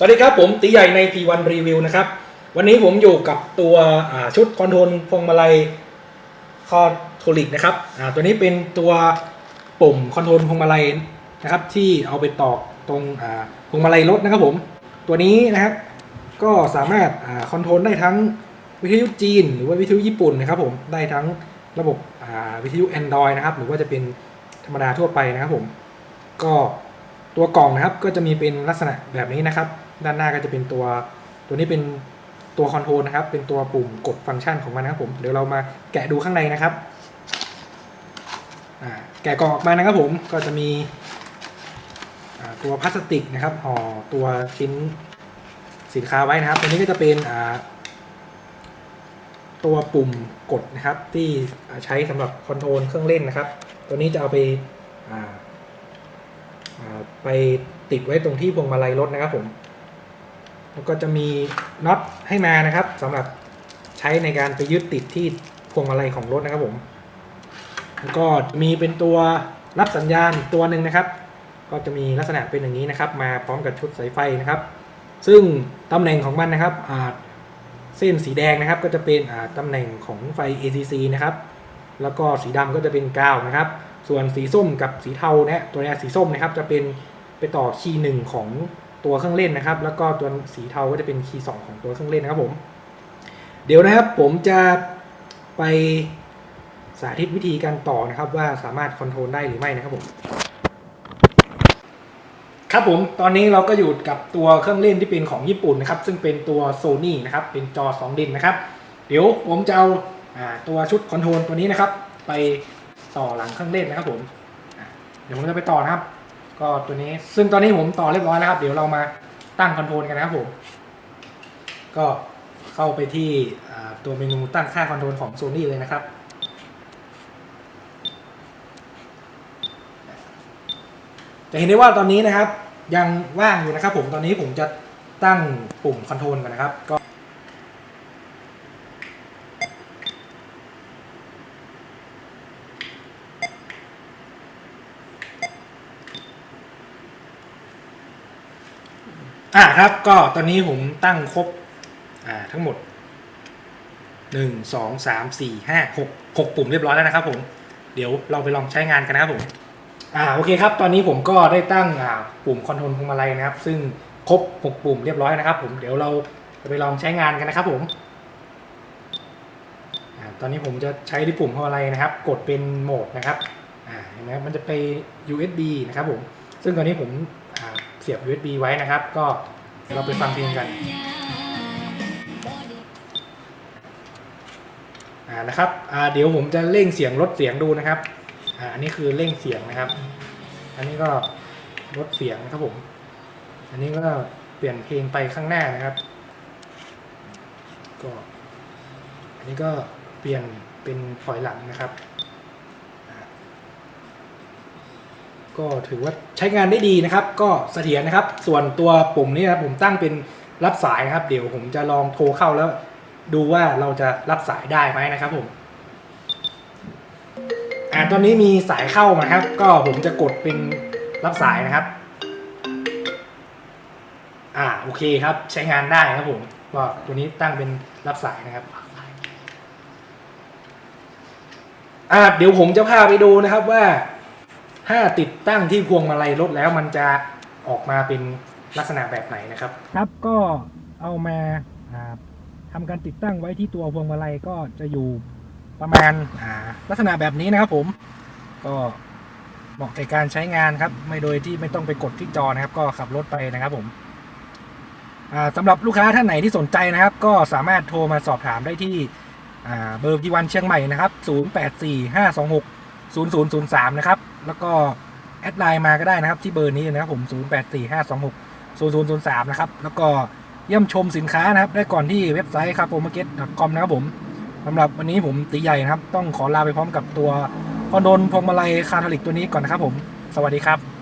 สวัสดีครับผมตีใหญ่ใน P1 Review นะครับ วันนี้ผมอยู่กับตัวชุดคอนโทรลพวงมาลัยคอโทลิกนะครับตัวนี้เป็นตัวปุ่มคอนโทรลพวงมาลัยนะครับ ที่เอาไปตอกตรงพวงมาลัยรถนะครับผม ตัวนี้นะครับก็สามารถคอนโทรลได้ทั้งวิทยุจีน หรือว่าวิทยุญี่ปุ่นนะครับผมได้ทั้งระบบวิทยุ Android นะครับ หรือว่าจะเป็นธรรมดาทั่วไปนะครับผมก็ตัวกล่องนะครับก็จะมีเป็นลักษณะแบบนี้นะครับ ด้านหน้าก็จะเป็นตัว ตัวนี้เป็นตัวคอนโทรลนะครับ เป็นตัวปุ่มกดฟังก์ชันของมันนะครับผม เดี๋ยวเรามาแกะดูข้างในนะครับ แกะกล่องออกมานะครับผม ก็จะมีตัวพลาสติกนะครับห่อตัวชิ้นสินค้าไว้นะครับ ตัวนี้ก็จะเป็นตัวปุ่มกดนะครับ ที่ใช้สำหรับคอนโทรลเครื่องเล่นนะครับ ตัวนี้จะเอาไปาาไปติดไว้ตรงที่พวงมาลัยรถนะครับผม แล้วก็จะมีน็อตให้มานะครับสำหรับใช้ในการไปยึดติดที่พวงมาลัยของรถนะครับผมแล้วก็มีเป็นตัวรับสัญญาณตัวหนึ่งนะครับ ก็จะมีลักษณะเป็นอย่างนี้นะครับ มาพร้อมกับชุดสายไฟนะครับ ซึ่งตำแหน่งของมันนะครับอ่าเส้นสีแดงนะครับ ก็จะเป็นอาตำแหน่งของไฟ ACC นะครับ แล้วก็สีดำก็จะเป็นกาวนะครับ ส่วนสีส้มกับสีเทาเนี่ยตัวเนี้ยสีส้มนะครับ จะเป็นไปต่อคีย์หนึ่งของ ตัวเครื่องเล่นนะครับ แล้วก็ตัวสีเทาก็จะเป็นคีย์สองของตัวเครื่องเล่นนะครับผม เดี๋ยวนะครับผมจะไปสาธิตวิธีการต่อนะครับว่าสามารถคอนโทรลได้หรือไม่นะครับผม ครับผมตอนนี้เราก็อยู่กับตัวเครื่องเล่นที่เป็นของญี่ปุ่นนะครับ ซึ่งเป็นตัว Sony นะครับ เป็นจอ2ดินนะครับ เดี๋ยวผมจะเอาอาตัวชุดคอนโทรลตัวนี้นะครับ ไปต่อหลังเครื่องเล่นนะครับผมเดี๋ยวผมจะไปต่อนะครับ ก็ตัวนี้ซึ่งตอนนี้ผมต่อเรียบร้อยแล้วครับ เดี๋ยวเรามาตั้งคอนโทรลกันนะครับผม ก็เข้าไปที่ตัวเมนูตั้งค่าคอนโทรลของ Sony เลยนะครับจะเห็นได้ว่าตอนนี้นะครับยังว่างอยู่นะครับผมตอนนี้ผมจะตั้งปุ่มคอนโทรลกันนะครับ ก็ อ่าครับก็ตอนนี้ผมตั้งครบอ่าทั้งหมดหนึ่งสองสามสี่ห้าหกหกปุ่มเรียบร้อยแล้วนะครับผมเดี๋ยวเราไปลองใช้งานกันนะครับผมอ่าโอเคครับ ตอนนี้ผมก็ได้ตั้งอ่าปุ่มคอนโทรลพวงมาลัยนะครับ ซึ่งครบ6ปุ่มเรียบร้อยนะครับ ผมเดี๋ยวเราจะไปลองใช้งานกันนะครับผมอ่าตอนนี้ผมจะใช้ที่ปุ่มพวงมาลัยนะครับ กดเป็นโหมดนะครับอ่าเห็นไหมครับมันจะไป USB นะครับผมซึ่งตอนนี้ผม สียบ USB ไว้นะครับ ก็เราไปฟังเพลงกันอ่านะครับอ่าเดี๋ยวผมจะเร่งเสียงลดเสียงดูนะครับอ่าอันนี้คือเร่งเสียงนะครับ อันนี้ก็ลดเสียงครับผม อันนี้ก็เปลี่ยนเพลงไปข้างหน้านะครับ ก็ อันนี้ก็เปลี่ยนเป็นถอยหลังนะครับอ่า ก็ถือว่าใช้งานได้ดีนะครับ ก็เสถียรนะครับ ส่วนตัวปุ่มนี้นะครับผมตั้งเป็นรับสายนะครับ เดี๋ยวผมจะลองโทรเข้าแล้ว ดูว่าเราจะรับสายได้ไหมนะครับผมอ่าตอนนี้มีสายเข้ามาครับ ก็ผมจะกดเป็นรับสายนะครับ อ่าโอเคครับ ใช้งานได้ครับผมก็ตัวนี้ตั้งเป็นรับสายนะครับอ่าเดี๋ยวผมจะพาไปดูนะครับว่า ถ้าติดตั้งที่พวงมาลัยรถแล้วมันจะออกมาเป็นลักษณะแบบไหนนะครับ ครับก็เอามาอ่าทำการติดตั้งไว้ที่ตัวพวงมาลัยก็จะอยู่ประมาณลักษณะแบบนี้นะครับผมก็เหมาะในการใช้งานครับ ไม่โดยที่ไม่ต้องไปกดที่จอนะครับ ก็ขับรถไปนะครับผมอ่าสำหรับลูกค้าท่านไหนที่สนใจนะครับ ก็สามารถโทรมาสอบถามได้ที่เบอร์พีวันเชียงใหม่นะครับ 084526 0003 นะครับ แล้วก็แอดไลน์มาก็ได้นะครับ ที่เบอร์นี้นะครับผม 0845260003 นะครับ แล้วก็เยี่ยมชมสินค้านะครับ ได้ก่อนที่เว็บไซต์ c a r p o m a r k e t c o m นะครับผมสำหรับวันนี้ผมตีใหญ่นะครับ ต้องขอลาไปพร้อมกับตัวคอนโดนพวงมาลัยคาทอลิกตัวนี้ก่อนนะครับผม สวัสดีครับ